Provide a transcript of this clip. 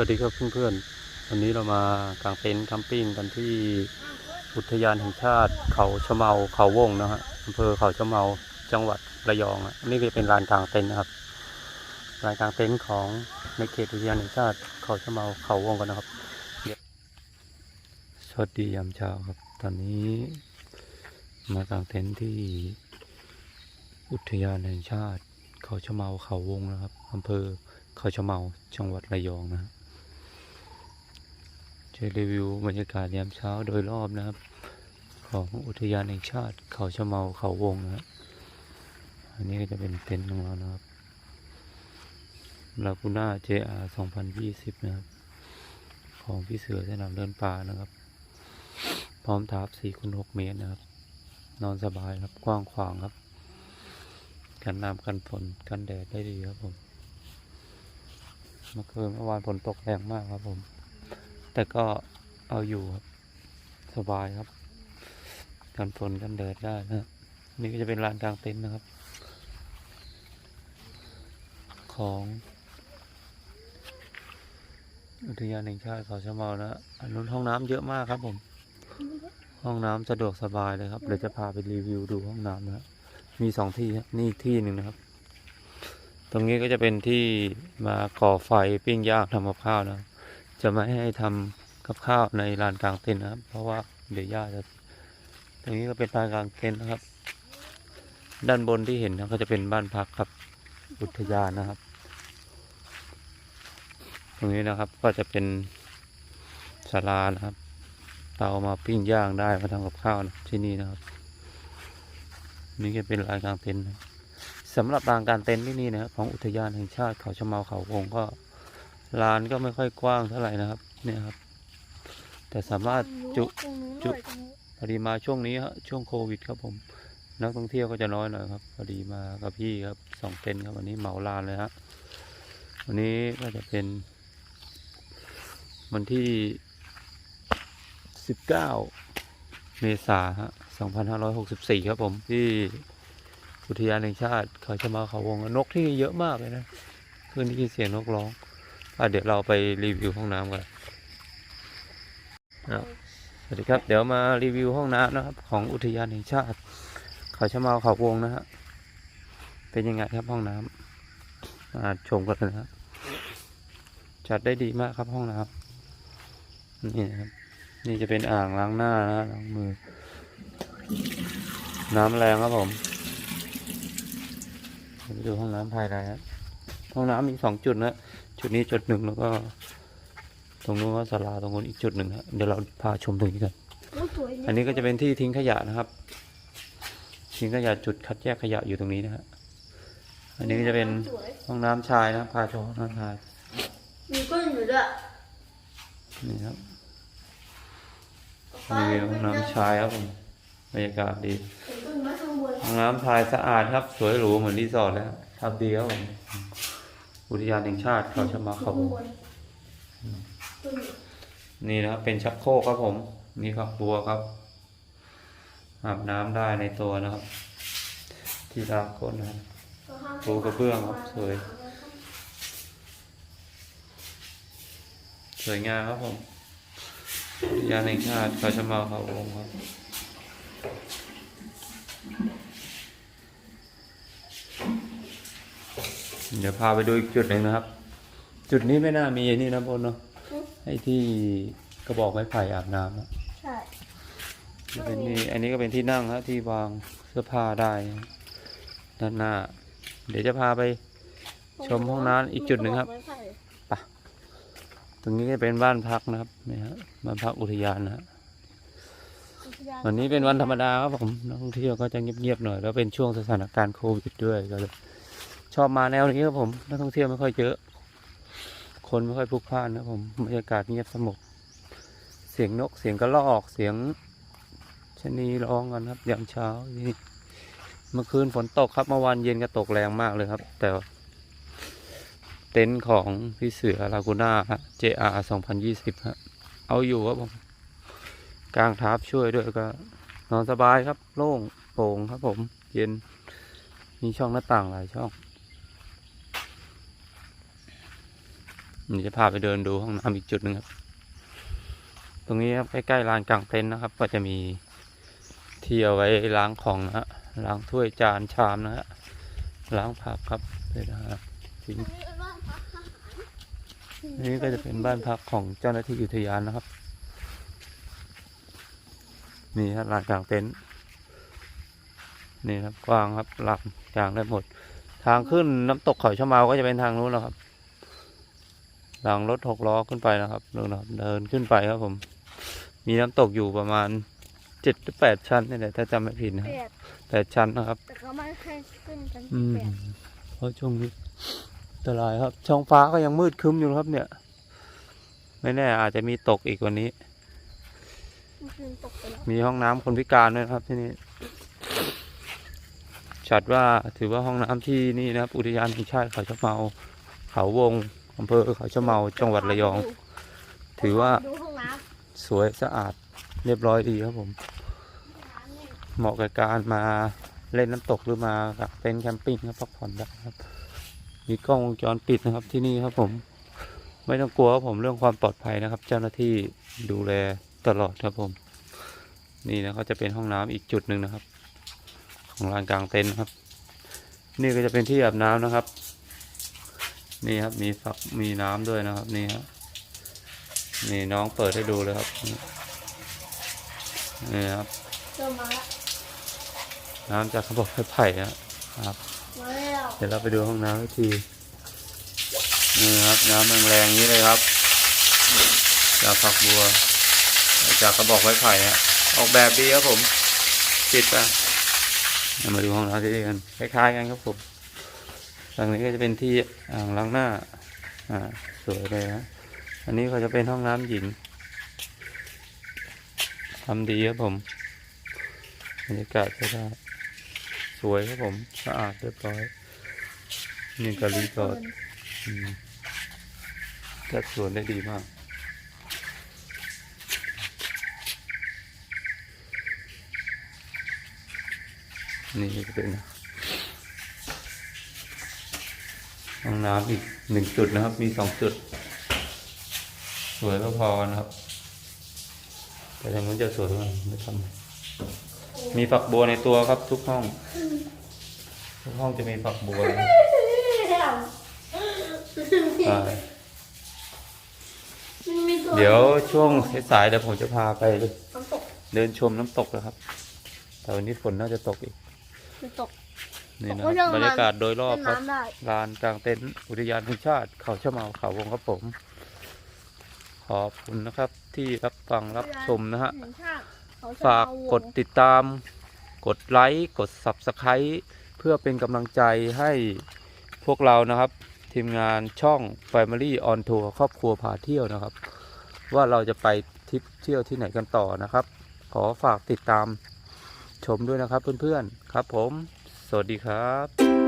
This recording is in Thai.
วัสดีครับเพื่อนๆ วันนี้เรามากางเต็นท์คัมปิ้งกันที่อุทยานแห่งชาติเขาชะเมาเขาวงนะฮะอำเภอเขาชะเมาจังหวัดระยองอะนี่ก็จะเป็นลานกางเต็นท์นะครับลานกางเต็นท์ของในเขตอุทยานแห่งชาติเขาชะเมาเขาวงกันนะครับสวัสดียามเช้าครับ ตอนนี้มากางเต็นท์ที่อุทยานแห่งชาติ เขาชะเมาเขาวงนะครับอำเภอเขาชะเมาจังหวัดระยองนะฮะ จะรีวิวบรรยากาศยามเช้าโดยรอบนะครับ ของอุทยานแห่งชาติ เขาชะเมาเขาวงนะฮะอันนี้ก็จะเป็นเต็นท์ของเรานะครับลากูน่า JR 2020 นะครับ ของพี่เสือสนามเดินป่านะครับ พร้อมทับ4คูณ6เมตรนะครับ นอนสบายครับ กว้างขวางครับ กันน้ำกันฝนกันแดดได้ดีครับผม เมื่อคืนเมื่อวานฝนตกแรงมากครับผม แต่ก็เอาอยู่ครับ สบายครับกันฝนกันแดดได้นะนี่ก็จะเป็นลานกลางเต็นท์นะครับ ของอุทยานแห่งชาติเขาชะเมานะอันนู้นห้องน้ำเยอะมากครับผม ห้องน้ำสะดวกสบายเลยครับเดี๋ยวจะพาไปรีวิวดูห้องน้ำนะมีสองที่ครับนี่ที่หนึ่งนะครับ ตรงนี้ก็จะเป็นที่มาก่อไฟปิ้งย่างทำกับข้าวนะ จะไม่ให้ทำกับข้าวในลานกลางเต็นท์นะครับ เพราะว่าเดี๋ยวย่าจะตรงนี้ก็เป็นลานกลางเต็นท์นะครับ ด้านบนที่เห็นนะก็จะเป็นบ้านพักครับอุทยานนะครับ ตรงนี้นะครับก็จะเป็นศาลานะครับเตามาปิ้งย่างได้มาทำกับข้าวนะที่นี่นะครับ นี่ก็เป็นลานกลางเต็นท์นะสำหรับลานกลารเต็นท์ที่นี่นะครับของอุทยานแห่งชาติเขาชะเมาเขาวงก็ ลานก็ไม่ค่อยกว้างเท่าไหร่นะครับ เนี่ยครับ แต่สามารถจุจุพอดีมาช่วงนี้ฮะช่วงโควิดครับผม นักท่องเที่ยวก็จะน้อยหน่อยครับพอดีมากับพี่ครับสองเต็นท์ครับวันนี้เหมาลานเลยฮะวันนี้ก็จะเป็น วันที่สิบเก้าเมษาฮะสองพันห้าร้อยหกสิบสี่ครับผมที่อุทยานแห่งชาติเขาชะเมาเขาวงนกที่เยอะมากเลยนะคืนนี้เสียงนกร้องอะ เดี๋ยวเราไปรีวิวห้องน้ำกันครับสวัสดีครับ เดี๋ยวมารีวิวห้องน้ำนะครับ ของอุทยานแห่งชาติ เขาชะเมาเขาวงนะฮะเป็นยังไงครับห้องน้ำมาชมกันนะครับจัดได้ดีมากครับห้องน้ำนี่นะครับ นี่จะเป็นอ่างล้างหน้านะล้างมือ น้ำแรงครับผมไปดูห้องน้ำภายในครับห้องน้ำมีสองจุดนะ จุดนี้จุดหนึ่งแล้วก็ ตรงนู้นก็ศาลาตรงนู้นอีกจุดหนึ่งครับเดี๋ยวเราพาชมตรงนี้กันอันนี้ก็จะเป็นที่ทิ้งขยะนะครับ ทิ้งขยะจุดคัดแยกขยะอยู่ตรงนี้นะฮะอันนี้ก็จะเป็นห้องน้ำชายนะพาชมห้องน้ำชายมีก้นอยู่ด้วยนี่ครับนี่เป็นห้องน้ำชายครับผมบรรยากาศดีเห็นต้นไม้ข้างบนห้องน้ำชายสะอาดครับ สวยหรูเหมือนรีสอร์ทเลยครับทำดีครับผม อุทยานแห่งชาติเขาชะเมาเขาวงต้นนี่นะครับเป็นชักโครกครับผมนี่ครับบัวครับอาบน้ำได้ในตัวนะครับ ที่ล้างก้นนะครับปูกระเบื้องครับสวย สวยงามครับผมอุทยานแห่งชาติเขาชะเมาเขาวงครับ เดี๋ยวพาไปดูอีกจุดหนึ่งนะครับ จุดนี้ไม่น่ามีไอ้นี่นะบนเนาะไอ้ที่กระบอกไม้ไผ่อาบน้ำอะใช่จะเป็นนี่อันนี้ก็เป็นที่นั่งฮะที่วางเสื้อผ้าได้นะด้านหน้า เดี๋ยวจะพาไปชมห้องน้ำอีกจุดหนึ่งครับตรงนี้ก็เป็นบ้านพักนะครับนี่ฮะบ้านพักอุทยานนะฮะวันนี้เป็นวันธรรมดาครับผมนักท่องเที่ยวก็จะเงียบๆหน่อย แล้วเป็นช่วงสถานการณ์โควิดด้วยก็เลย ชอบมาแนวนี้ครับผมนักท่องเที่ยวไม่ค่อยเยอะ คนไม่ค่อยพลุกพล่านนะผมบรรยากาศเงียบสงบเสียงนกเสียงกระรอกเสียงชนีร้องกันครับยามเช้านี่เมื่อคืนฝนตกครับเมื่อวานเย็นก็ตกแรงมากเลยครับ แต่เต็นท์ของพี่เสือลากูน่าฮะ JR 2020ฮะเอาอยู่ครับผมกลางทับช่วยด้วยก็ นอนสบายครับ โล่งโปร่งครับผม เย็น มีช่องหน้าต่างหลายช่อง นี่จะพาไปเดินดูห้องน้ำอีกจุดหนึ่งครับ ตรงนี้ครับใกล้ๆลานกลางเต็นท์นะครับ ก็จะมีที่เอาไว้ล้างของนะฮะล้างถ้วยจานชามนะฮะล้างผักครับเลยนะฮะทิ้งนี่ก็จะเป็นบ้านพักของเจ้าหน้าที่อุทยานนะครับ นี่ครับลานกลางเต็นท์นี่ครับกว้างครับหลานกลางได้หมด ทางขึ้นน้ำตกเขาชะเมาก็จะเป็นทางนู้นนะครับ หลังรถหกล้อขึ้นไปนะครับนู่นนะครับเดินขึ้นไปครับผม มีน้ำตกอยู่ประมาณเจ็ดหรือแปดชั้นนี่แหละถ้าจำไม่ผิดนะแปครับดแปดชั้นนะครับแต่เขาไม่ให้ขึ้นกันอืมแปดเพราะช่วงนี้อันตรายครับช่องฟ้าก็ยังมืดครึ้มอยู่นะครับ เนี่ย ไม่แน่อาจจะมีตกอีกวันนี้ เมื่อคืนตกไปแล้วมีห้องน้ำคนพิการด้วยนะครับที่นี่จัดว่าถือว่าห้องน้ำที่นี่นะครับ อุทยานแห่งชาติเขาชะเมาเขาวง อำเภอเขาชะเมาจังหวัดระยอง ถือว่าสวยสะอาดเรียบร้อยดีครับผม เหมาะกับการมาเล่นน้ำตกหรือมาเต็นท์แคมปิ้งครับพักผ่อนได้ครับ มีกล้องวงจรปิดนะครับที่นี่ครับผม ไม่ต้องกลัวครับผมเรื่องความปลอดภัยนะครับ เจ้าหน้าที่ดูแลตลอดครับผม นี่นะก็จะเป็นห้องน้ำอีกจุดหนึ่งนะครับ ของลานกลางเต็นท์ครับ นี่ก็จะเป็นที่อาบน้ำนะครับ นี่ครับมีฝักมีน้ำด้วยนะครับ นี่ครับนี่น้องเปิดให้ดูเลยครับ นี่นี่ครับเริ่มมาแล้วน้ำจากกระบอกไม้ไผ่นะครับมาแล้วเดี๋ยวเราไปดูห้องน้ำอีกทีนี่ครับน้ำแรงๆอย่างนี้เลยครับ จากฝักบัว จากกระบอกไม้ไผ่ฮะออกแบบดีครับผมปิดไปเดี๋ยวมาดูห้องน้ำที่นี่กันคล้ายๆกันครับผม ทางนี้ก็จะเป็นที่อ่างล้างหน้า อ่า สวยเลยฮะอันนี้ก็จะเป็นห้องน้ำหญิงทำดีครับผมบรรยากาศก็ได้ สวยครับผมสะอาดเรียบร้อยนี่ก็รีสอร์ทอืมจัดสวนได้ดีมากนี่ก็เป็น ห้องน้ำอีกหนึ่งจุดนะครับ มีสองจุด สวยก็พอนะครับ แต่ทางนู้นจะสวยกว่าไม่ทำมีฝักบัวในตัวครับ ทุกห้อง ทุกห้องจะมีฝักบัวนะใช่มันมีตัวเดี๋ยวช่วงสายๆเดี๋ยวผมจะพาไปน้ำตกเดินชมน้ำตกนะครับ แต่วันนี้ฝนน่าจะตกอีกน้ำตก นี่นะโอ้ครับยบรรยากาศโดยรอบเล่นครับน้ำได้ลานกลางเต็นท์อุทยานแห่งชาติ เขาชะเมาเขาวงครับผม ขอบคุณนะครับที่รับฟังรับชมนะฮะแห่งชาติเขจะฝากเอวงกดติดตาม กดไลค์ กด Subscribe เพื่อเป็นกำลังใจให้พวกเรานะครับ ทีมงานช่อง Family on Tour ครอบครัวพาเที่ยวนะครับ ว่าเราจะไปทริปเที่ยวที่ไหนกันต่อนะครับ ขอฝากติดตามชมด้วยนะครับเพื่อนๆ ครับผม สวัสดีครับ